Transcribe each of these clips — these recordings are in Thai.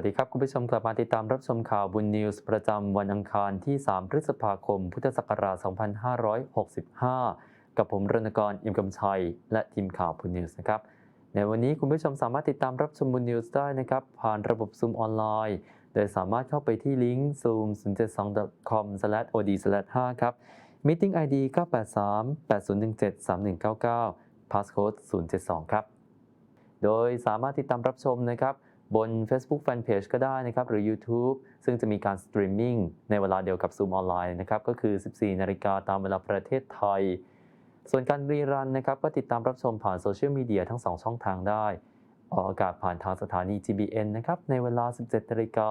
สวัสดีครับ คุณผู้ชมกลับมาติดตามรับชมข่าวบุญนิวส์ประจำวันอังคารที่ 3 พฤษภาคม พุทธศักราช 2565 กับผมรณกรอิมกำชัย และทีมข่าวบุญนิวส์นะครับ ในวันนี้คุณผู้ชมสามารถติดตามรับชมบุญนิวส์ได้นะครับ ผ่านระบบซูมออนไลน์ โดยสามารถเข้าไปที่ลิงก์ zoom072.com/od/5 ครับ Meeting ID 983 8017 3199 Passcode 072 ครับ โดยสามารถติดตามรับชมนะครับ บน Facebook Fanpage ก็ได้นะครับ หรือ YouTube ซึ่งจะมีการสตรีมมิ่งในเวลาเดียวกับ Zoom ออนไลน์นะครับก็คือ 14 นาฬิกาตามเวลาประเทศไทย ส่วนการรีรันนะครับก็ติดตามรับชมผ่านโซเชียลมีเดียทั้ง 2 ช่องทางได้ ออกอากาศผ่านทางสถานี GBN นะครับในเวลา 17 นาฬิกา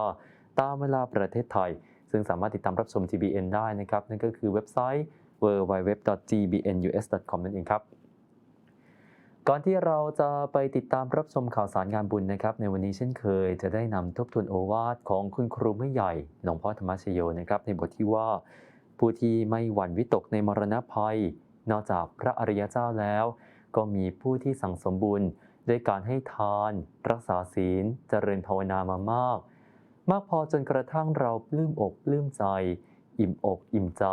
ตามเวลาประเทศไทย ซึ่งสามารถติดตามรับชม GBN ได้นะครับนั่นก็คือเว็บไซต์ www.gbnus.com นั่นเองครับ ก่อนที่เราจะไปติดตามรับชมข่าวสารงานบุญนะครับ ในวันนี้เช่นเคย จะได้นำทบทวนโอวาทของคุณครูไม่ใหญ่หลวงพ่อธรรมชโยนะครับในบทที่ว่า ผู้ที่ไม่หวั่นวิตกในมรณภัย นอกจากพระอริยเจ้าแล้ว ก็มีผู้ที่สั่งสมบุญด้วยการให้ทาน รักษาศีล เจริญภาวนามามาก มากพอจนกระทั่งเราปลื้มอกปลื้มใจ อิ่มอกอิ่มใจ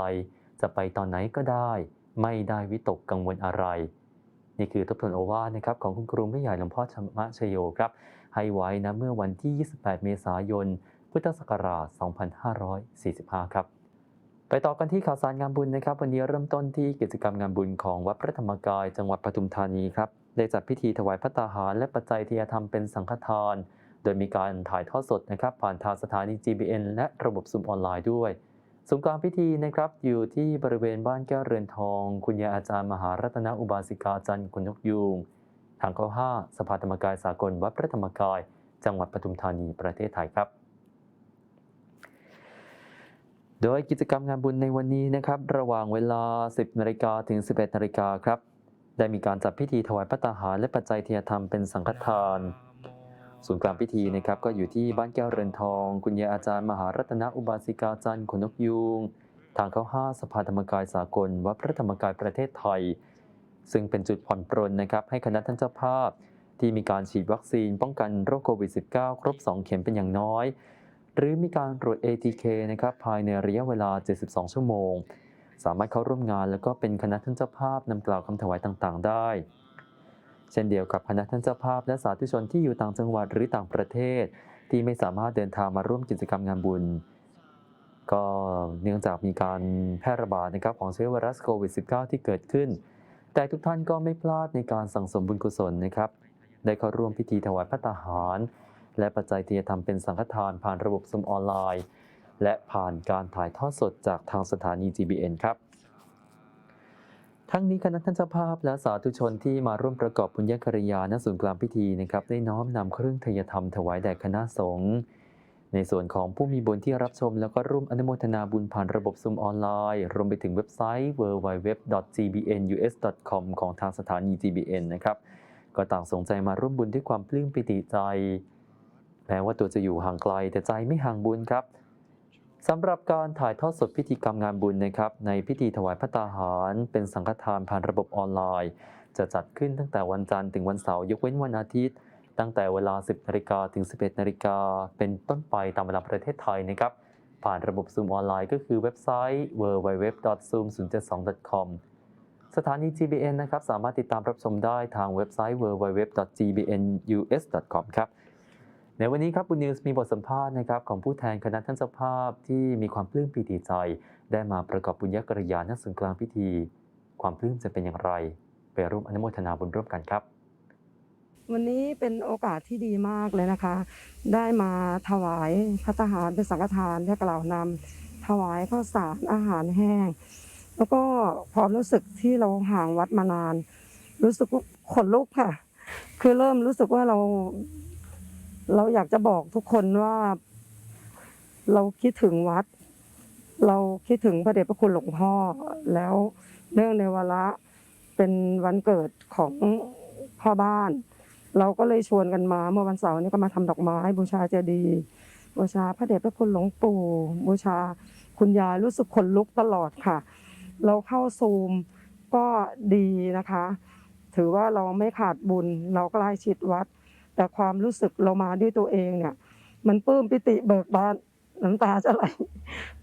จะไปตอนไหนก็ได้ ไม่ได้วิตกกังวลอะไร นี่คือทบทวนโอวาทนะครับของคุณครูไม่ใหญ่หลวงพ่อธรรมชโยครับ ให้ไว้นะเมื่อวันที่ 28 เมษายน พุทธศักราช 2545 ครับ ไปต่อกันที่ข่าวสารงานบุญนะครับ วันนี้เริ่มต้นที่กิจกรรมงานบุญของวัดพระธรรมกาย จังหวัดปทุมธานีครับ ได้จัดพิธีถวายพระตาหาร และปัจจัยที่จะทำเป็นสังฆทาน โดยมีการถ่ายทอดสดนะครับผ่านทางสถานี GBN และระบบซุมออนไลน์ด้วย ศูนย์กลางพิธีนะครับอยู่ที่บริเวณบ้านแก้วเรือนทอง คุณยายอาจารย์มหารัตนอุบาสิกาจันทร์คุณนกยูงทางเข้าห้าสภาธรรมกายสากลวัดพระธรรมกาย จังหวัดปทุมธานีประเทศไทยครับ โดยกิจกรรมงานบุญในวันนี้นะครับ ระหว่างเวลา 10นาฬิกาถึง 11นาฬิกาครับ ได้มีการจัดพิธีถวายพระตาหารและปัจจัยเทียธรรมเป็นสังฆทาน ศูนย์กลางพิธีนะครับก็อยู่ที่บ้านแก้วเรือนทอง คุณยายอาจารย์มหารัตนอุบาสิกาจันทร์ขนนกยูงทางเข้าห้าสภาธรรมกายสากลวัดพระธรรมกายประเทศไทย ซึ่งเป็นจุดผ่อนปรนนะครับให้คณะท่านเจ้าภาพ ที่มีการฉีดวัคซีนป้องกันโรคโควิด -19 ครบ 2 เข็มเป็นอย่างน้อย หรือมีการตรวจ ATK นะครับภายในระยะเวลา 72 ชั่วโมง สามารถเข้าร่วมงาน แล้วก็เป็นคณะท่านเจ้าภาพนำกล่าวคำถวายต่างๆ ได้ เช่นเดียวกับคณะท่านเจ้าภาพและสาธุชนที่อยู่ต่างจังหวัดหรือต่างประเทศ ที่ไม่สามารถเดินทางมาร่วมกิจกรรมงานบุญ ก็เนื่องจากมีการแพร่ระบาดนะครับของเชื้อไวรัสโควิด -19 ที่เกิดขึ้น แต่ทุกท่านก็ไม่พลาดในการสั่งสมบุญกุศลนะครับได้เข้าร่วมพิธีถวายพระตาหาร และปัจจัยที่จะทำเป็นสังฆทานผ่านระบบซุมออนไลน์ และผ่านการถ่ายทอดสดจากทางสถานี GBN ครับ ทั้งนี้คณะท่านเจ้าภาพและสาธุชนที่มาร่วมประกอบบุญญกริยาณศูนย์กลางพิธีนะครับได้น้อมนำเครื่องทยธรรมถวายแด่คณะสงฆ์ในส่วนของผู้มีบุญที่รับชม แล้วก็ร่วมอนุโมทนาบุญผ่านระบบซุมออนไลน์ รวมไปถึงเว็บไซต์ www.gbnus.com ของทางสถานี GBN นะครับก็ต่างสนใจมาร่วมบุญด้วยความปลื้มปิติใจแม้ว่าตัวจะอยู่ห่างไกลแต่ใจไม่ห่างบุญครับ สำหรับการถ่ายทอดสดพิธีกรรมงานบุญนะครับ ในพิธีถวายพระตาหาร เป็นสังฆทานผ่านระบบออนไลน์ จะจัดขึ้นตั้งแต่วันจันทร์ถึงวันเสาร์ยกเว้นวันอาทิตย์ ตั้งแต่เวลา 10นาฬิกาถึง 11นาฬิกาเป็นต้นไปตามเวลาประเทศไทยนะครับ ผ่านระบบ Zoom ออนไลน์ก็คือเว็บไซต์ www.zoom072.com สถานี GBN นะครับสามารถติดตามรับชมได้ทางเว็บไซต์ www.gbnus.com ครับ ในวันนี้ครับบุญนิวส์มีบทสัมภาษณ์นะครับของผู้แทนคณะท่านเจ้าภาพที่มีความปลื้มปีติใจ ได้มาประกอบบุญญกริยาณศูนย์กลางพิธี ความปลื้มจะเป็นอย่างไร ไปร่วมอนุโมทนาบุญร่วมกันครับ วันนี้เป็นโอกาสที่ดีมากเลยนะคะ ได้มาถวายพระทหารเป็นสังฆทานและกล่าวนำถวายข้าวสารอาหารแห้ง แล้วก็ความรู้สึกที่เราห่างวัดมานาน รู้สึกว่าขนลุกค่ะ คือเริ่มรู้สึกว่าเรา เราอยากจะบอกทุกคนว่า เราคิดถึงวัด เราคิดถึงพระเดชพระคุณหลวงพ่อ แล้วเนื่องในวาระเป็นวันเกิดของพ่อบ้าน เราก็เลยชวนกันมาเมื่อวันเสาร์นี้ก็มาทำดอกไม้บูชาเจดีย์บูชาพระเดชพระคุณหลวงปู่บูชาคุณยายรู้สึกขนลุกตลอดค่ะ เราเข้าซูมก็ดีนะคะ ถือว่าเราไม่ขาดบุญ เราใกล้ชิดวัด แต่ความรู้สึกเรามาด้วยตัวเองเนี่ย มันปลื้มปิติเบิกบานน้ำตาจะไหล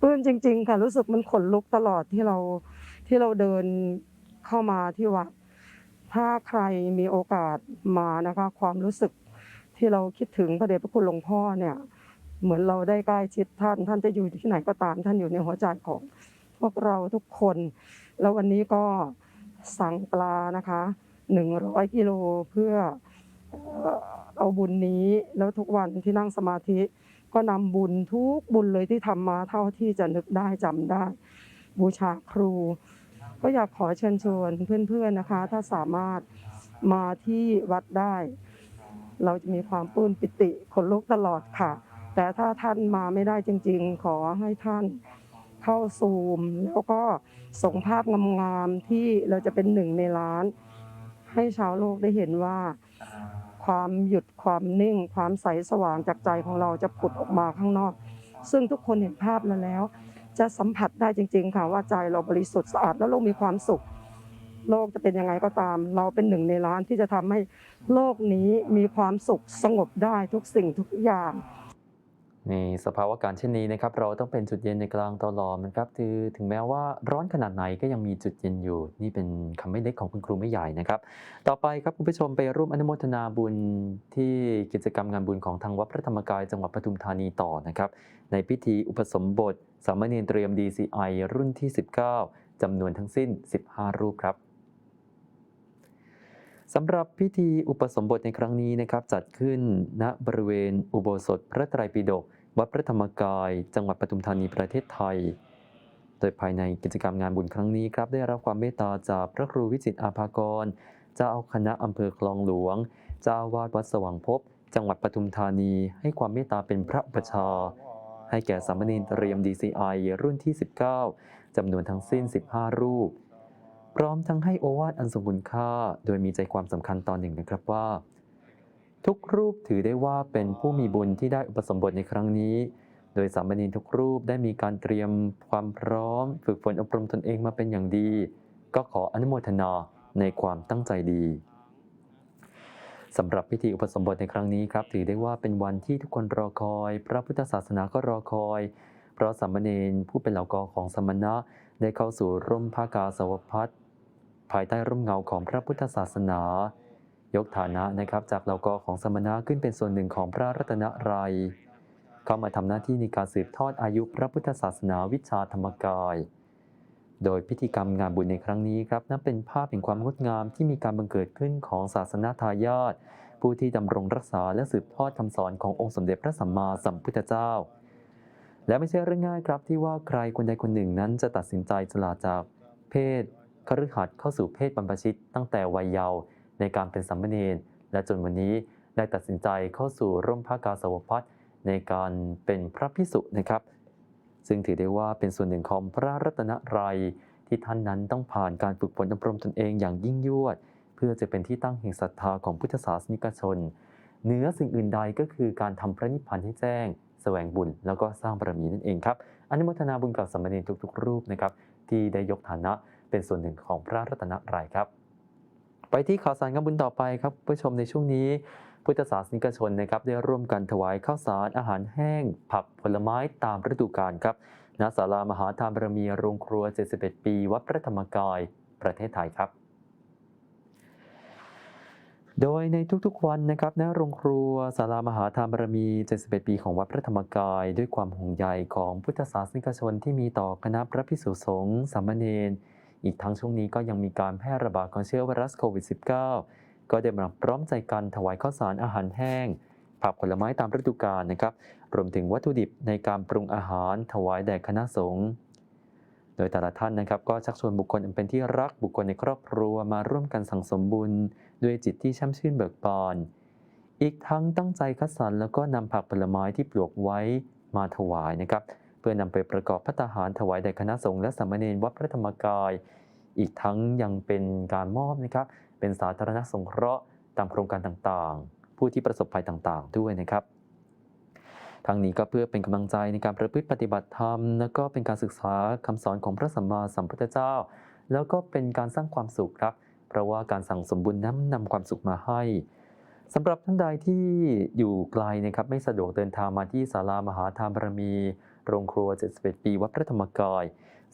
ปลื้มจริง ๆ ค่ะรู้สึกมันขนลุกตลอดที่เราที่เราเดินเข้ามาที่วัดถ้าใครมีโอกาสมานะคะ ความรู้สึกที่เราคิดถึงพระเดชพระคุณหลวงพ่อเนี่ย เหมือนเราได้ใกล้ชิดท่าน ท่านจะอยู่ที่ไหนก็ตาม ท่านอยู่ในหัวใจของพวกเราทุกคน แล้ววันนี้ก็สั่งปลานะคะหนึ่งร้อยกิโลเพื่อ เอาบุญนี้ แล้วทุกวันที่นั่งสมาธิ ก็นำบุญทุกบุญเลยที่ทำมาเท่าที่จะนึกได้จำได้ บูชาครู ก็อยากขอเชิญชวนเพื่อนๆนะคะ ถ้าสามารถมาที่วัดได้ เราจะมีความปลื้มปิติขนลุกตลอดค่ะ แต่ถ้าท่านมาไม่ได้จริง ๆ ขอให้ท่านเข้าซูม แล้วก็ส่งภาพงามๆที่เราจะเป็นหนึ่งในล้าน ให้ชาวโลกได้เห็นว่า ความหยุดความนิ่ง ความใสสว่างจากใจของเราจะผุดออกมาข้างนอก ซึ่งทุกคนเห็นภาพแล้วแล้ว จะสัมผัสได้จริง ๆ ค่ะว่าใจเราบริสุทธิ์สะอาดแล้วโลกมีความสุข โลกจะเป็นยังไงก็ตาม เราเป็นหนึ่งในล้านที่จะทำให้โลกนี้มีความสุขสงบได้ทุกสิ่งทุกอย่าง ในสภาวะการเช่นนี้นะครับเราต้องเป็นจุดเย็นในกลางตลอดนะครับคือถึงแม้ว่าร้อนขนาดไหนก็ยังมีจุดเย็นอยู่ นี่เป็นคำไม่เล็กของคุณครูไม่ใหญ่นะครับ ต่อไปครับคุณผู้ชมไปร่วมอนุโมทนาบุญที่กิจกรรมงานบุญของทางวัดพระธรรมกายจังหวัดปทุมธานีต่อนะครับ ในพิธีอุปสมบทสามเณรเตรียม DCI รุ่นที่ 19จำนวนทั้งสิ้น 15 รูปครับ สำหรับพิธีอุปสมบทในครั้งนี้นะครับจัดขึ้นณบริเวณอุโบสถพระไตรปิฎกวัดพระธรรมกาย จังหวัดปทุมธานีประเทศไทย โดยภายในกิจกรรมงานบุญครั้งนี้ครับได้รับความเมตตาจากพระครูวิจิตอาภากรเจ้าคณะอำเภอคลองหลวง เจ้าวาดวัดสว่างภพจังหวัดปทุมธานี ให้ความเมตตาเป็นพระอุปชา ให้แก่สามเณรเตรียม DCI รุ่นที่ 19จำนวนทั้งสิ้น 15 รูป พร้อมทั้งให้โอวาทอันทรงคุณค่า โดยมีใจความสำคัญตอนหนึ่งนะครับว่า ทุกรูปถือได้ว่าเป็นผู้มีบุญที่ได้อุปสมบทในครั้งนี้ โดยสามเณรทุกรูปได้มีการเตรียมความพร้อม ฝึกฝนอบรมตนเองมาเป็นอย่างดี ก็ขออนุโมทนาในความตั้งใจดีสำหรับพิธีอุปสมบทในครั้งนี้ครับถือได้ว่าเป็นวันที่ทุกคนรอคอย พระพุทธศาสนาก็รอคอย เพราะสามเณรผู้เป็นเหล่ากอของสมณะได้เข้าสู่ร่มผ้ากาสาวพัด ภายใต้ร่มเงาของพระพุทธศาสนา ยกฐานะนะครับจากเหล่ากอของสมณะขึ้นเป็นส่วนหนึ่งของพระรัตนรัย เข้ามาทำหน้าที่ในการสืบทอดอายุพระพุทธศาสนาวิชาธรรมกาย โดยพิธีกรรมงานบุญในครั้งนี้ครับนับเป็นภาพแห่งความงดงามที่มีการบังเกิดขึ้นของศาสนาทายาทผู้ที่ดำรงรักษาและสืบทอดคำสอนขององค์สมเด็จพระสัมมาสัมพุทธเจ้าและไม่ใช่เรื่องง่ายครับที่ว่าใครคนใดคนหนึ่งนั้นจะตัดสินใจสละจากเพศ คฤหัสถ์เข้าสู่เพศบรรพชิตตั้งแต่วัยเยาว์ในการเป็นสัมมเนรและจนวันนี้ได้ตัดสินใจเข้าสู่ร่มผ้ากาสาวพัดในการเป็นพระพิสุนะครับ ซึ่งถือได้ว่าเป็นส่วนหนึ่งของพระรัตนรัยที่ท่านนั้นต้องผ่านการฝึกฝนอบรมตนเองอย่างยิ่งยวด เพื่อจะเป็นที่ตั้งแห่งศรัทธาของพุทธศาสนิกชนเหนือสิ่งอื่นใดก็คือการทำพระนิพพานให้แจ้งแสวงบุญ แล้วก็สร้างบารมีนั่นเองครับอนุโมทนาบุญกับสมณรทุกๆ รูปนะครับที่ได้ยกฐานะ เป็นส่วนหนึ่งของพระรัตนตรัยครับ ไปที่ข่าวสารงานบุญต่อไปครับผู้ชมในช่วงนี้ พุทธศาสนิกชนนะครับได้ร่วมกันถวายข้าวสารอาหารแห้ง ผักผลไม้ตามฤดูกาลครับณศาลามหาธรรมบรมีโรงครัว 71 ปี วัดพระธรรมกาย ประเทศไทยครับโดยในทุกๆวันนะครับณโรงครัวศาลามหาธรรมบารมี 71 ปีของวัดพระธรรมกาย ด้วยความห่วงใยของพุทธศาสนิกชนที่มีต่อคณะพระภิกษุสงฆ์สามเณร อีกทั้งช่วงนี้ก็ยังมีการแพร่ระบาดของเชื้อไวรัสโควิด -19 ก็ได้มาพร้อมใจกันถวายข้าวสารอาหารแห้ง ผักผลไม้ตามฤดูกาลนะครับ รวมถึงวัตถุดิบในการปรุงอาหารถวายแด่คณะสงฆ์โดยแต่ละท่านนะครับก็ชักชวนบุคคลอันเป็นที่รักบุคคลในครอบครัวมาร่วมกันสั่งสมบุญ ด้วยจิตที่ช่ำชื่นเบิกบาน อีกทั้งตั้งใจคัดสรรแล้วก็นำผักผลไม้ที่ปลูกไว้มาถวายนะครับเพื่อนำไปประกอบพัตตาหารถวายแด่คณะสงฆ์และสามเณรวัดพระธรรมกาย อีกทั้งยังเป็นการมอบนะครับเป็นสาธารณสงเคราะห์ตามโครงการต่างๆ ผู้ที่ประสบภัยต่างๆ ด้วยนะครับทั้งนี้ก็เพื่อเป็นกำลังใจในการประพฤติปฏิบัติธรรม แล้วก็เป็นการศึกษาคำสอนของพระสัมมาสัมพุทธเจ้า แล้วก็เป็นการสร้างความสุขครับ เพราะว่าการสั่งสมบุญนั้นนำความสุขมาให้สำหรับท่านใดที่อยู่ไกลนะครับไม่สะดวกเดินทางมาที่ศาลามหาธรรมบารมี โรงครัว 71 ปีวัดพระธรรมกาย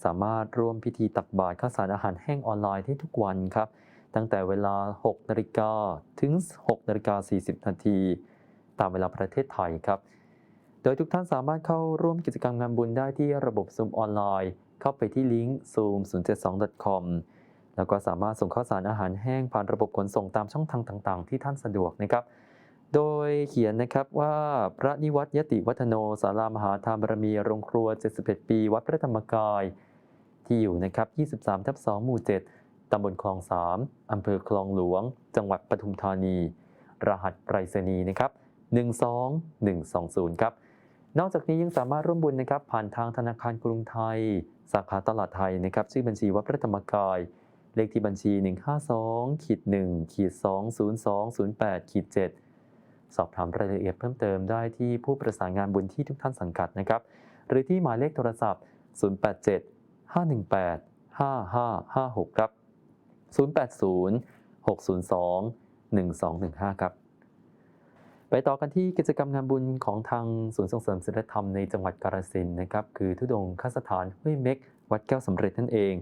สามารถร่วมพิธีตักบาตรข้าวสารอาหารแห้งออนไลน์ได้ทุกวันครับ ตั้งแต่เวลา 6 นาฬิกาถึง 6 นาฬิกา 40 นาที ตามเวลาประเทศไทยครับ โดยทุกท่านสามารถเข้าร่วมกิจกรรมงานบุญได้ที่ระบบซูมออนไลน์ เข้าไปที่ลิงก์ zoom072.com แล้วก็สามารถส่งข้าวสารอาหารแห้งผ่านระบบขนส่งตามช่องทางต่าง ๆ ที่ท่านสะดวกนะครับ โดยเขียนนะครับว่าพระนิวัตยติวัฒโนสารามหาธรรมบรมีโรงครัว 71 ปี วัดพระธรรมกาย ที่อยู่นะครับ 23 ทับ 2 หมู่ 7 ตำบลคลอง 3 อำเภอคลองหลวง จังหวัดปทุมธานี รหัสไปรษณีย์นะครับ 12120 ครับ นอกจากนี้ยังสามารถร่วมบุญนะครับ ผ่านทางธนาคารกรุงไทย สาขาตลาดไทยนะครับ ชื่อบัญชีวัดพระธรรมกาย เลขที่บัญชี 152ขีด1ขีด20208ขีด7 สอบถามรายละเอียดเพิ่มเติมได้ที่ผู้ประสานงานบุญที่ทุกท่านสังกัดนะครับ หรือที่หมายเลขโทรศัพท์ 087 518 5556 ครับ 080 602 1215 ครับ ไปต่อกันที่กิจกรรมงานบุญของทางศูนย์ส่งเสริมศิลธรรมในจังหวัดกาฬสินธุ์นะครับ คือทุดงคสถานห้วยเม็ก วัดแก้วสำเร็จนั่นเอง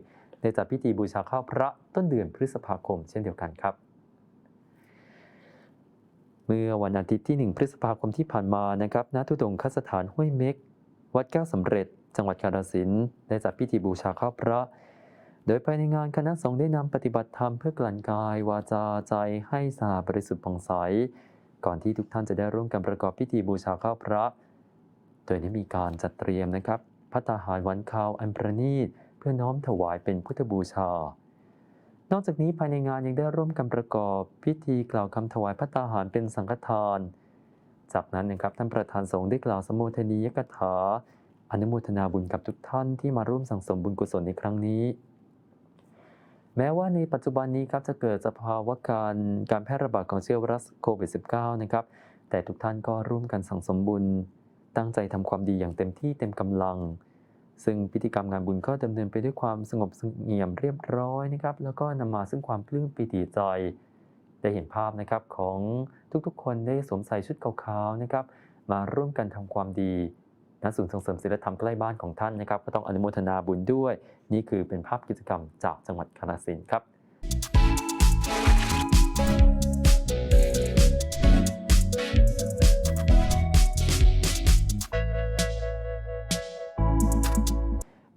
ได้จัดพิธีบูชาข้าวพระต้นเดือนพฤษภาคมเช่นเดียวกันครับ เมื่อวันอาทิตย์ที่ 1 พฤษภาคมที่ผ่านมานะครับณทุดงคสถานห้วยเม็ก วัดแก้วสำเร็จ จังหวัดกาฬสินธุ์ได้จัดพิธีบูชาข้าวพระ โดยภายในงานคณะสงฆ์ได้นำปฏิบัติธรรมเพื่อกลั่นกายวาจาใจให้สะอาดบริสุทธิ์ผ่องใส ก่อนที่ทุกท่านจะได้ร่วมกันประกอบพิธีบูชาข้าวพระ โดยได้มีการจัดเตรียมนะครับพัตตาหารหวันข้าวอันประณีตเพื่อน้อมถวายเป็นพุทธบูชา นอกจากนี้ภายในงานยังได้ร่วมกันประกอบพิธีกล่าวคำถวายพัตตาหารเป็นสังฆทาน จากนั้นนะครับท่านประธานสงฆ์ได้กล่าวสมโภชนียกถาอนุโมทนาบุญกับทุกท่านที่มาร่วมสั่งสมบุญกุศลในครั้งนี้ แม้ว่าในปัจจุบันนี้ครับจะเกิดสภาวะการการแพร่ระบาดของเชื้อไวรัสโควิด -19 นะครับ แต่ทุกท่านก็ร่วมกันสั่งสมบุญ ตั้งใจทำความดีอย่างเต็มที่เต็มกำลัง ซึ่งพิธีกรรมงานบุญก็ดำเนินไปด้วยความสงบเสงี่ยมเรียบร้อยนะครับ แล้วก็นำมาซึ่งความปลื้มปิติใจ ได้เห็นภาพนะครับของทุกๆ คนได้สวมใส่ชุดขาวๆนะครับ มาร่วมกันทำความดีณศูนย์ส่งเสริมศิลธรรมใกล้บ้านของท่านนะครับ ก็ต้องอนุโมทนาบุญด้วย นี่คือเป็นภาพกิจกรรมจากจังหวัดกาฬสินธุ์ครับ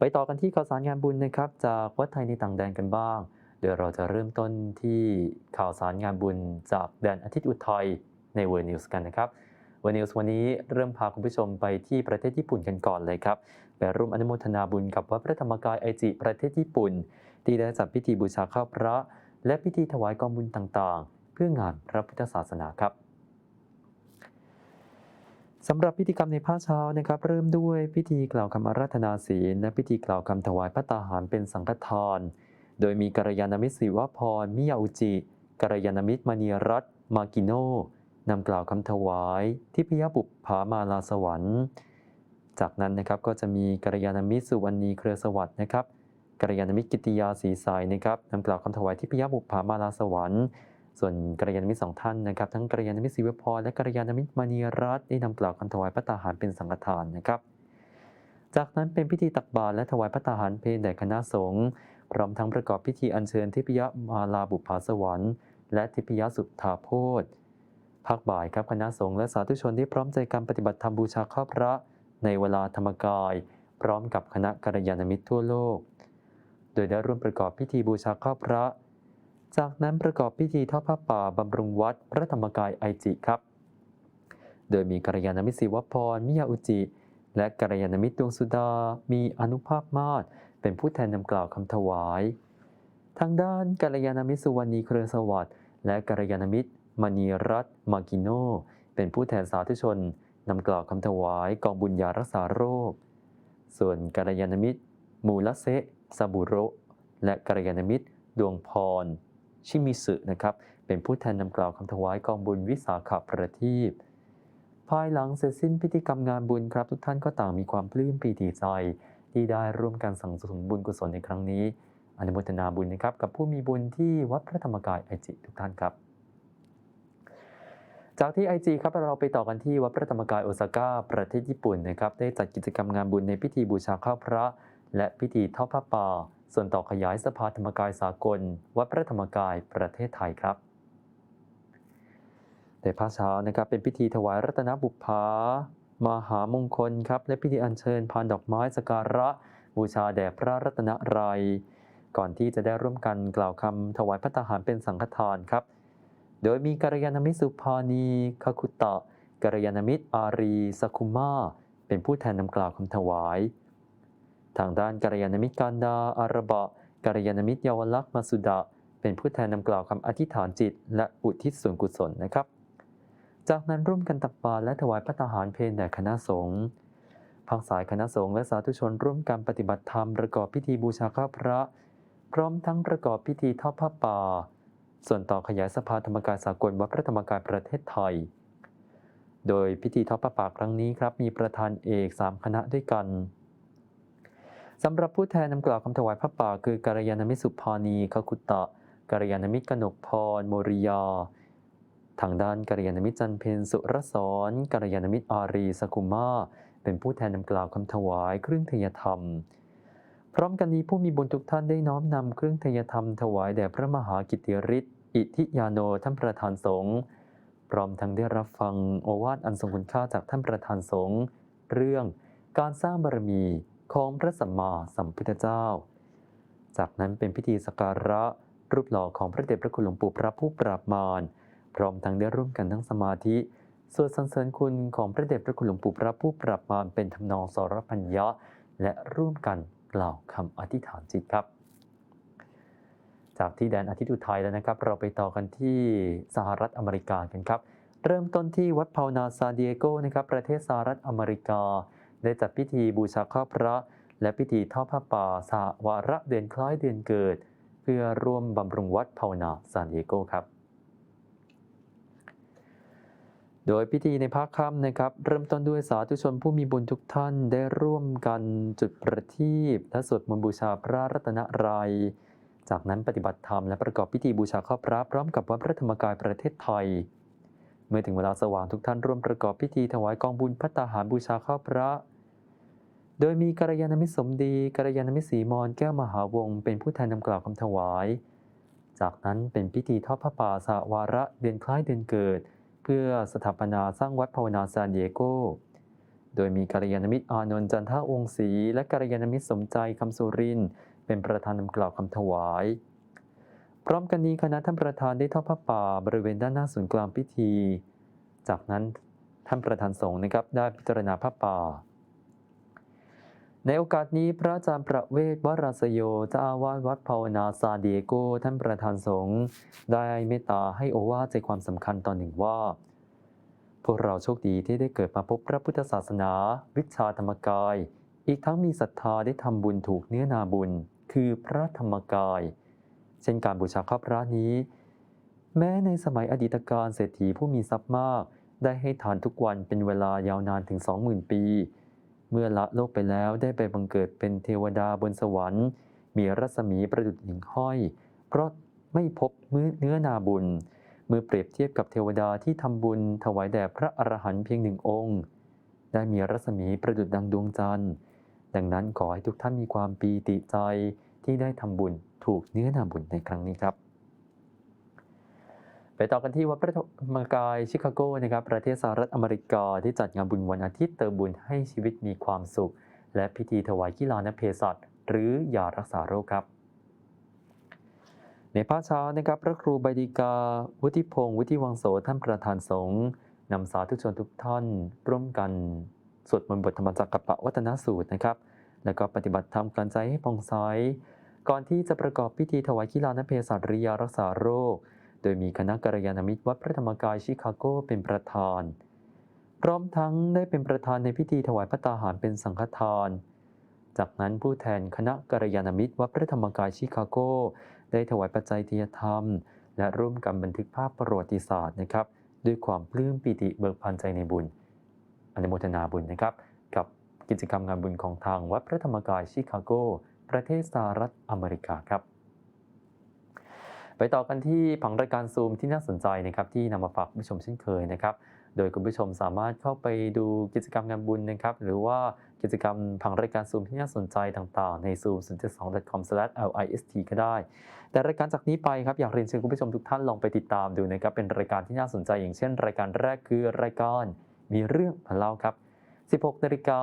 ไปต่อกันที่ข่าวสารงานบุญนะครับ จากวัดไทยในต่างแดนกันบ้างเดี๋ยวเราจะเริ่มต้นที่ข่าวสารงานบุญจากแดนอาทิตย์อุทัยในเวอร์นิวส์กันนะครับเวอร์นิวส์วันนี้เริ่มพาคุณผู้ชมไปที่ประเทศญี่ปุ่นกันก่อนเลยครับไปร่วมอนุโมทนาบุญกับวัดพระธรรมกายไอจิประเทศญี่ปุ่น ที่ได้จัดพิธีบูชาข้าวพระ และพิธีถวายกองบุญต่างๆ เพื่องานพระพุทธศาสนาครับ สำหรับพิธีกรรมในภาคเช้านะครับเริ่มด้วยพิธีกล่าวคำอาราธนาศีลและพิธีกล่าวคำถวายพระตาหารเป็นสังฆทาน โดยมีกัลยาณมิตรศิวพรมิยาอุจิกัลยาณมิตรมณีรัตมากิโนนำกล่าวคำถวายที่พยบุปผามาลาสวรรค์ จากนั้นนะครับก็จะมีกัลยาณมิตรสุวรรณีเครือสวัสดิ์นะครับกัลยาณมิตรกิติยาศรีสายนะครับนำกล่าวคำถวายที่พยบุปผามาลาสวรรค์ ส่วนกัลยาณมิตรสองท่านนะครับ ทั้งกัลยาณมิตรศิวพรและกัลยาณมิตรมณีรัตน์ได้นำกล่าวคำถวายพระตาหารเป็นสังฆทานนะครับ จากนั้นเป็นพิธีตักบาตรและถวายพระตาหารเพลแด่คณะสงฆ์พร้อมทั้งประกอบพิธีอัญเชิญทิพยมาลาบุปผาสวรรค์และทิพยสุทธาโพธภาคบ่ายครับคณะสงฆ์และสาธุชนได้พร้อมใจการปฏิบัติธรรมบูชาข้าพระในเวลาธรรมกาย พร้อมกับคณะกัลยาณมิตรทั่วโลก โดยได้ร่วมประกอบพิธีบูชาข้าพระ จากนั้นประกอบพิธีทอดผ้าป่าบำรุงวัดพระธรรมกายไอจิครับ โดยมีกัลยาณมิตรศิวพร มิยาอุจิ และกัลยาณมิตรดวงสุดา มีอนุภาพมาศเป็นผู้แทนนำกล่าวคำถวาย ทางด้านกัลยาณมิตรสุวรรณีเครือสวัสดิ์และกัลยาณมิตรมณีรัตน์มากิโน เป็นผู้แทนสาธุชนนำกล่าวคำถวายกองบุญยารักษาโรค ส่วนกัลยาณมิตรมูลเซะซาบุโรและกัลยาณมิตรดวงพร ชิมิสึนะครับเป็นผู้แทนนำกล่าวคำถวายกองบุญวิสาขประทีปภายหลังเสร็จสิ้นพิธีกรรมงานบุญครับ ทุกท่านก็ต่างมีความปลื้มปีติใจที่ได้ร่วมกันสั่งสมบุญกุศลในครั้งนี้ อนุโมทนาบุญนะครับกับผู้มีบุญที่วัดพระธรรมกายไอจิทุกท่านครับ จากที่ IG ครับเราไปต่อกันที่วัดพระธรรมกายโอซาก้าประเทศญี่ปุ่นนะครับได้จัดกิจกรรมงานบุญในพิธีบูชาข้าวพระ และพิธีทอดผ้าป่า ส่วนต่อขยายสภาธรรมกายสากล วัดพระธรรมกายประเทศไทยครับในภาคเช้านะครับเป็นพิธีถวายรัตนบุพภามหามงคลครับและพิธีอัญเชิญพานดอกไม้สการะ บูชาแด่พระรัตนตรัย ก่อนที่จะได้ร่วมกันกล่าวคำถวายพระทหารเป็นสังฆทานครับ โดยมีกัลยาณมิตรสุภานีคาคุตะกัลยาณมิตรอารีสกุมาเป็นผู้แทนนำกล่าวคำถวาย ทางด้านกัลยาณมิตรการดาอาระบะกัลยาณมิตรเยาวลักษณ์มาสุดะเป็นผู้แทนนำกล่าวคำอธิษฐานจิต และอุทิศส่วนกุศลนะครับ จากนั้นร่วมกันตักบาตรและถวายพระทหารเพลแด่คณะสงฆ์พักสายคณะสงฆ์และสาธุชนร่วมกันปฏิบัติธรรมประกอบพิธีบูชาข้าพระ พร้อมทั้งประกอบพิธีทอดผ้าป่า ส่วนต่อขยายสภาธรรมกายสากลวัดพระธรรมกายประเทศไทย โดยพิธีทอดผ้าป่าครั้งนี้ครับมีประธานเอก 3 คณะด้วยกัน สำหรับผู้แทนนำกล่าวคำถวายผ้าป่าคือการยานมิตรสุภานีคาคุตะการยานมิตรกนกพรโมริยา ทางด้านการยานมิตรจันเพนสุรสอนการยานมิตรอารีสกุมาเป็นผู้แทนนำกล่าวคำถวายเครื่องเทยธรรม พร้อมกันนี้ผู้มีบุญทุกท่านได้น้อมนำเครื่องเทยธรรมถวายแด่พระมหากิตติฤทธิ์อิทิยาโนท่านประธานสงฆ์พร้อมทั้งได้รับฟังโอวาทอันทรงคุณค่าจากท่านประธานสงฆ์เรื่องการสร้างบารมี ของพระสัมมาสัมพุทธเจ้า จากนั้นเป็นพิธีสักการะรูปหล่อของพระเดชพระคุณหลวงปู่พระผู้ปราบมารพร้อมทั้งได้ร่วมกันทั้งสมาธิสวดสรรเสริญคุณของพระเดชพระคุณหลวงปู่พระผู้ปราบมารเป็นทำนองสรพัญญะและร่วมกันกล่าวคำอธิษฐานจิตครับ จากที่แดนอาทิตย์อุทัยแล้วนะครับ เราไปต่อกันที่สหรัฐอเมริกากันครับ เริ่มต้นที่วัดภาวนาซาดิเอโกนะครับประเทศสหรัฐอเมริกา ได้จัดพิธีบูชาข้าพระ และพิธีทอดผ้าป่าสหวาระเดือนคล้ายเดือนเกิด เพื่อร่วมบำรุงวัดภาวนาซาดิเอโกครับ โดยพิธีในภาคค่ำนะครับ เริ่มต้นด้วยสาธุชนผู้มีบุญทุกท่านได้ร่วมกันจุดประทีปและสวดมนต์บูชาพระรัตนตรัย จากนั้นปฏิบัติธรรมและประกอบพิธีบูชาข้าพระพร้อมกับวัดพระธรรมกายประเทศไทยเมื่อถึงเวลาสว่างทุกท่านร่วมประกอบพิธีถวายกองบุญพัตตาหารบูชาข้าพระ โดยมีกัลยาณมิตรสมดีกัลยาณมิตรศรีมอนแก้วมหาวงศ์เป็นผู้แทนนำกล่าวคำถวาย จากนั้นเป็นพิธีทอดพระป่าสหวาระเดือนคล้ายเดือนเกิด เพื่อสถาปนาสร้างวัดภาวนาซานดิเอโก โดยมีกัลยาณมิตรอานนท์จันทวงศ์ศรีและกัลยาณมิตรสมใจคำสุรินเป็นประธานนำกล่าวคำถวาย พร้อมกันนี้คณะท่านประธานได้ทอดผ้าป่าบริเวณด้านหน้าศูนย์กลางพิธี จากนั้นท่านประธานสงฆ์นะครับได้พิจารณาผ้าป่า ในโอกาสนี้พระอาจารย์ประเวศวราสโยเจ้าอาวาสวัดภาวนาซาดิเอโกท่านประธานสงฆ์ได้เมตตาให้โอวาใจความสำคัญตอนหนึ่งว่า พวกเราโชคดีที่ได้เกิดมาพบพระพุทธศาสนา วิชาธรรมกาย อีกทั้งมีศรัทธาได้ทำบุญถูกเนื้อนาบุญ คือพระธรรมกาย เช่นการบูชาข้าพระนี้ แม้ในสมัยอดีตการเศรษฐีผู้มีทรัพย์มาก ได้ให้ทานทุกวันเป็นเวลายาวนานถึง 20,000 ปี เมื่อละโลกไปแล้วได้ไปบังเกิดเป็นเทวดาบนสวรรค์ มีรัศมีประดุจหิ่งห้อย เพราะไม่พบมือเนื้อนาบุญ เมื่อเปรียบเทียบกับเทวดาที่ทำบุญถวายแด่พระอรหันต์เพียงหนึ่งองค์ ได้มีรัศมีประดุจดังดวงจันทร์ ดังนั้นขอให้ทุกท่านมีความปีติใจที่ได้ทำบุญถูกเนื้อนาบุญในครั้งนี้ครับ ไปต่อกันที่วัดพระธรรมกายชิคาโกนะครับประเทศสหรัฐอเมริกาที่จัดงานบุญวันอาทิตย์เติมบุญให้ชีวิตมีความสุข และพิธีถวายกีฬาและเภสัชหรือยารักษาโรคครับ ในภาคเช้านะครับพระครูบดีกา วุฒิพงศ์วุฒิวังโสท่านประธานสงฆ์นำสาธุชนทุกท่านร่วมกันสวดมนต์บทธรรมจักรกับปวัฒนสูตรนะครับ แล้วก็ปฏิบัติธรรมกลั่นใจให้ผ่องใสก่อนที่จะประกอบพิธีถวายกีฬาและเภสัชหรือยารักษาโรค โดยมีคณะกัลยาณมิตรวัดพระธรรมกายชิคาโกเป็นประธาน พร้อมทั้งได้เป็นประธานในพิธีถวายพระตาหารเป็นสังฆทาน จากนั้นผู้แทนคณะกัลยาณมิตรวัดพระธรรมกายชิคาโก ได้ถวายปัจจัยทียธรรม และร่วมกันบันทึกภาพประวัติศาสตร์นะครับ ด้วยความปลื้มปิติเบิกบานใจในบุญ อนุโมทนาบุญนะครับ กับกิจกรรมงานบุญของทางวัดพระธรรมกายชิคาโก ประเทศสหรัฐอเมริกาครับ ไปต่อกันที่ผังรายการซูมที่น่าสนใจนะครับที่นำมาฝากผู้ชมเช่นเคยนะครับโดยคุณผู้ชมสามารถเข้าไปดูกิจกรรมงานบุญนะครับหรือว่ากิจกรรมผังรายการซูมที่น่าสนใจต่างๆ ใน zoom 0 7 2 com list ก็ได้ แต่รายการจากนี้ไปครับอยากเรียนเชิญคุณผู้ชมทุกท่านลองไปติดตามดูนะครับเป็นรายการที่น่าสนใจอย่างเช่น รายการแรกคือรายการมีเรื่องมาเล่าครับ 16 นาฬิกา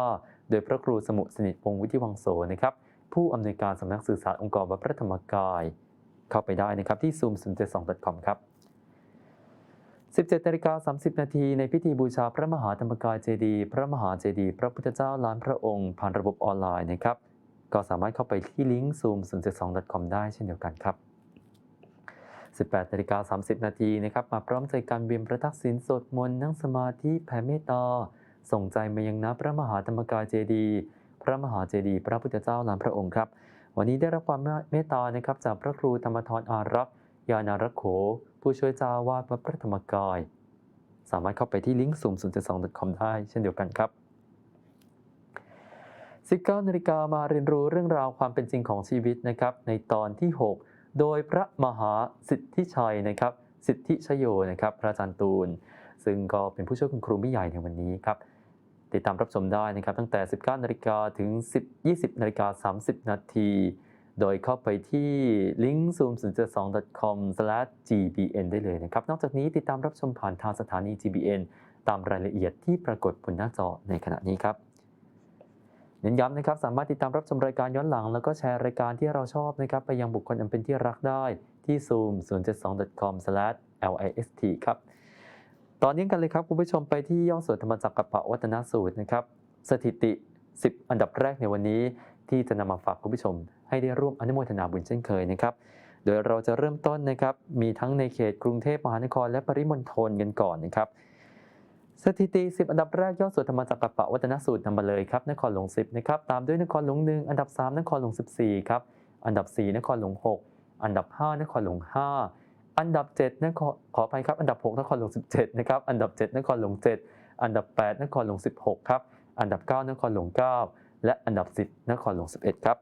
โดยพระครูสมุสนิทวงศ์วิทิวังโสนะครับผู้อำนวยการสำนักสื่อสารองค์กรวัดพระธรรมกาย เข้าไปได้นะครับที่ zoom 0 7 2 com ครับ 17นาฬิกา30 นาทีในพิธีบูชาพระมหาธรรมกายเจดีย์พระมหาเจดีย์พระพุทธเจ้าล้านพระองค์ ผ่านระบบออนไลน์นะครับ ก็สามารถเข้าไปที่ลิงก์ zoom 0 7 2 com ได้เช่นเดียวกันครับ 18นาฬิกา30 นาทีนะครับมาพร้อมใจการเวียนประทักษิณสวดมนต์นั่งสมาธิแผ่เมตตา ส่งใจมายังนะพระมหาธรรมกายเจดีย์พระมหาเจดีย์พระพุทธเจ้าล้านพระองค์ครับ วันนี้ได้รับความเมตตานะครับจากพระครูธรรมทรอารักษ์ยานารักโข ผู้ช่วยเจ้าอาวาดวัดพระธรรมกาย สามารถเข้าไปที่ลิงก์ zoom 0 2 com ได้เช่นเดียวกันครับ 19นาฬิกามาเรียนรู้เรื่องราวความเป็นจริงของชีวิตนะครับ ในตอนที่ 6 โดยพระมหาสิทธิชัยนะครับ สิทธิชโยนะครับ พระอาจารย์ตูน ซึ่งก็เป็นผู้ช่วยคุณครูไม่ใหญ่ในวันนี้ครับ ติดตามรับชมได้นะครับตั้งแต่ 19นาฬิกาถึง 10 20นาฬิกา30 นาที โดยเข้าไปที่ลิงก์ zoom 0 2 com gbn ได้เลยนะครับ นอกจากนี้ติดตามรับชมผ่านทางสถานี gbn ตามรายละเอียดที่ปรากฏบนหน้าจอในขณะนี้ครับเน้นย้ำนะครับ สามารถติดตามรับชมรายการย้อนหลัง แล้วก็แชร์รายการที่เราชอบนะครับ ไปยังบุคคลอันเป็นที่รักได้ที่ zoom 0 7 2 com list ครับ ตอนนี้กันเลยครับคุณผู้ชมไปที่ย่อสวดธรรมจักรกับปะวัฒนสูตรนะครับ สถิติ 10 อันดับแรกในวันนี้ที่จะนำมาฝากคุณผู้ชม ให้ได้ร่วมอนุโมทนาบุญเช่นเคยนะครับ โดยเราจะเริ่มต้นนะครับ มีทั้งในเขตกรุงเทพมหานครและปริมณฑลกันก่อนนะครับ สถิติ 10 อันดับแรกย่อสวดธรรมจักรกับปะวัฒนสูตรนำมาเลยครับนครหลวง10นะครับตามด้วยนครหลวง1อันดับ 3 นครหลวง14ครับอันดับ 4 นครหลวง6 อันดับ 5 นครหลวง5 อันดับ7นครขอไปครับ อันดับ 6นครหลวง17 นะครับ อันดับ 7นครหลวง7 อันดับ 8นครหลวง16 ครับ อันดับ 9นครหลวง9 และอันดับ 10นครหลวง11 ครับ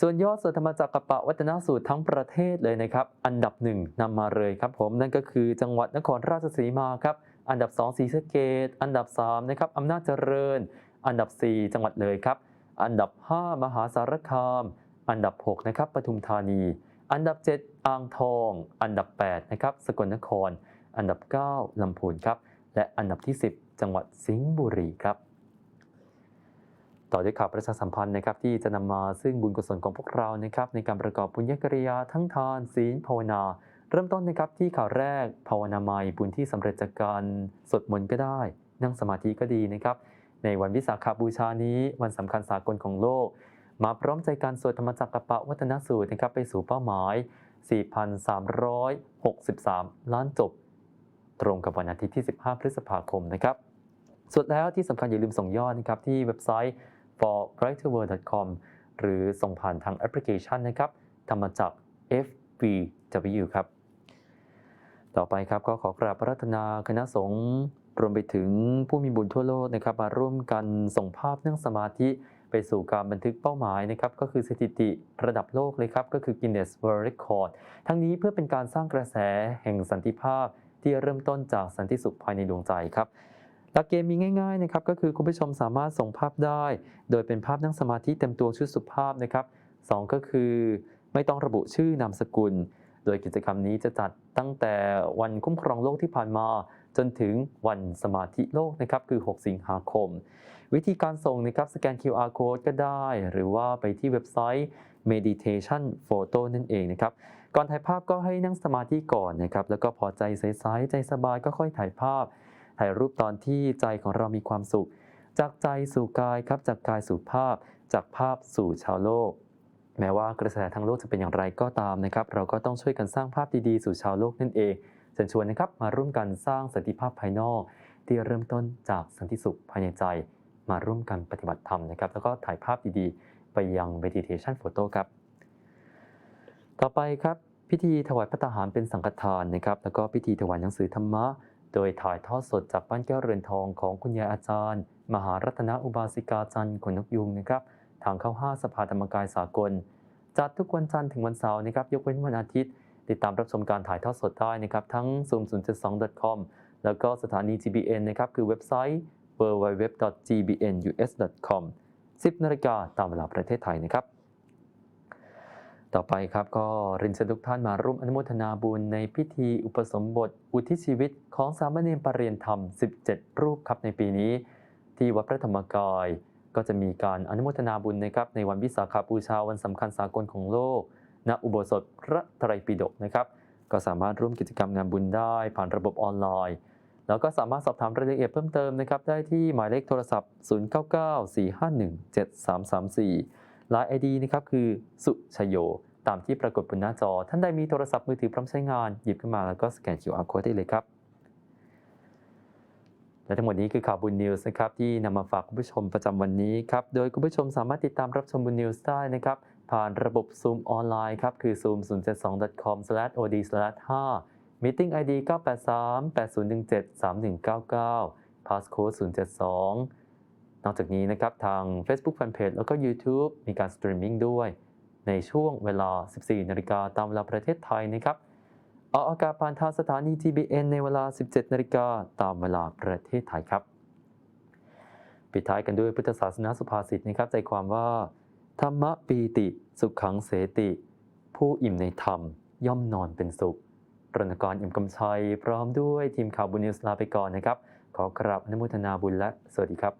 ส่วนยอดสวดธรรมจักรกับปวัฒนสูตรทั้งประเทศเลยนะครับ อันดับหนึ่งนำมาเลยครับ ผมนั่นก็คือจังหวัดนครราชสีมาครับ อันดับ 2ศรีสะเกดอันดับ3นะครับอำนาจเจริญ อันดับ 4 จังหวัดเลยครับ อันดับ 5 มหาสารคาม อันดับ 6 นะครับปทุมธานี อันดับ 7 อ่างทอง อันดับ8นะครับสกลนคร อันดับ 9 ลำพูนครับ และอันดับที่ 10 จังหวัดสิงห์บุรีครับ ต่อด้วยข่าวประชาสัมพันธ์นะครับที่จะนำมาซึ่งบุญกุศลของพวกเรานะครับในการประกอบบุญญกริยาทั้งทานศีลภาวนา เริ่มต้นนะครับที่ข่าวแรกภาวนาไมยบุญที่สำเร็จจากการสวดมนต์ก็ได้ นั่งสมาธิก็ดีนะครับ ในวันวิสาขบูชานี้วันสำคัญสากลของโลก มาพร้อมใจการสวดธรรมจักรกับปวัฒนสูตรนะครับไปสู่เป้าหมาย 4,363 ล้านจบ ตรงกับวันอาทิตย์ที่ 15 พฤษภาคมนะครับสุดแล้วที่สำคัญอย่าลืมส่งยอดนะครับที่เว็บไซต์ forbrighterworld.com หรือส่งผ่านทางแอปพลิเคชันนะครับธรรมจักร FBW ครับ ต่อไปครับก็ขอกราบพระรัตนาคณะสงฆ์รวมไปถึงผู้มีบุญทั่วโลกนะครับมาร่วมกันส่งภาพนั่งสมาธิ ไปสู่การบันทึกเป้าหมายนะครับก็คือสถิติระดับโลกเลยครับก็คือ Guinness World Record ทั้งนี้เพื่อเป็นการสร้างกระแสแห่งสันติภาพ ที่เริ่มต้นจากสันติสุขภายในดวงใจครับหลักเกณฑ์มีง่ายๆนะครับก็คือคุณผู้ชมสามารถส่งภาพได้ โดยเป็นภาพนั่งสมาธิเต็มตัวชุดสุภาพนะครับสองก็คือไม่ต้องระบุชื่อนามสกุล โดยกิจกรรมนี้จะจัดตั้งแต่วันคุ้มครองโลกที่ผ่านมา จนถึงวันสมาธิโลกนะครับคือ 6 สิงหาคม วิธีการส่งนะครับสแกน QR code ก็ได้ หรือว่าไปที่เว็บไซต์ meditation photo นั่นเองนะครับ ก่อนถ่ายภาพก็ให้นั่งสมาธิก่อนนะครับ แล้วก็พอใจใสๆใจสบายก็ค่อยถ่ายภาพ ถ่ายรูปตอนที่ใจของเรามีความสุข จากใจสู่กายครับ จากกายสู่ภาพ จากภาพสู่ชาวโลก แม้ว่ากระแสทางโลกจะเป็นอย่างไรก็ตามนะครับ เราก็ต้องช่วยกันสร้างภาพดีๆสู่ชาวโลกนั่นเองเชิญชวนนะครับมาร่วมกันสร้างสันติภาพภายนอก ที่เริ่มต้นจากสันติสุขภายในใจ มาร่วมกันปฏิบัติธรรมนะครับ แล้วก็ถ่ายภาพดีๆ ไปยัง meditation photo ครับ ต่อไปครับพิธีถวายพระตาหารเป็นสังฆทานนะครับ แล้วก็พิธีถวายหนังสือธรรมะ โดยถ่ายทอดสดจากบ้านแก้วเรือนทองของคุณยายอาจารย์ มหารัตนอุบาสิกาจันทร์ขนนกยุงนะครับ ทางเข้าห้าสภาธรรมกายสากล จัดทุกวันจันทร์ถึงวันเสาร์นะครับ ยกเว้นวันอาทิตย์ ติดตามรับชมการถ่ายทอดสดได้นะครับ ทั้ง zoom 0 7 2 com แล้วก็สถานี GBN นะครับ คือเว็บไซต์ www.gbnus.com 10นาฬิกาตามเวลาประเทศไทยนะครับ ต่อไปครับก็รินเชิญทุกท่านมาร่วมอนุโมทนาบุญในพิธีอุปสมบทอุทิศชีวิตของสามเณรปรริยนธรรม 17 รูปครับในปีนี้ ที่วัดพระธรรมกายก็จะมีการอนุโมทนาบุญนะครับในวันวิสาขบูชาวันสำคัญสากลของโลก ณ อุโบสถพระไตรปิฎกนะครับ ก็สามารถร่วมกิจกรรมงานบุญได้ผ่านระบบออนไลน์ แล้วก็สามารถสอบถามรายละเอียดเพิ่มเติมนะครับได้ที่หมายเลขโทรศัพท์ 0994517334ลาย ID นะครับคือสุชโย ตามที่ปรากฏบนหน้าจอ ท่านใดมีโทรศัพท์มือถือพร้อมใช้งาน หยิบขึ้นมาแล้วก็สแกน QR code ได้เลยครับ และทั้งหมดนี้คือข่าวบุญนิวส์นะครับที่นำมาฝากคุณผู้ชมประจำวันนี้ครับโดยคุณผู้ชมสามารถติดตามรับชมบุญนิวส์ได้นะครับผ่านระบบ Zoom ออนไลน์ครับคือ zoom072.com/od/5 meeting id 983 8017 3199 passcode 072 นอกจากนี้นะครับทาง Facebook Fanpage แล้วก็ YouTube มีการสตรีมมิ่งด้วย ในช่วงเวลา 14 นาฬิกาตามเวลาประเทศไทยนะครับออกอากาศผ่านทางสถานี GBN ในเวลา 17 นาฬิกาตามเวลาประเทศไทยครับ ปิดท้ายกันด้วยพุทธศาสนาสุภาษิตนะครับใจความว่า ธรรมปีติ สุขขังเสติ ผู้อิ่มในธรรมย่อมนอนเป็นสุข รณกรอิ่มกำชัย พร้อมด้วยทีมข่าวบุญนิวส์ลาไปก่อนนะครับ ขอกราบนนุโมทนาบุญและ สวัสดีครับ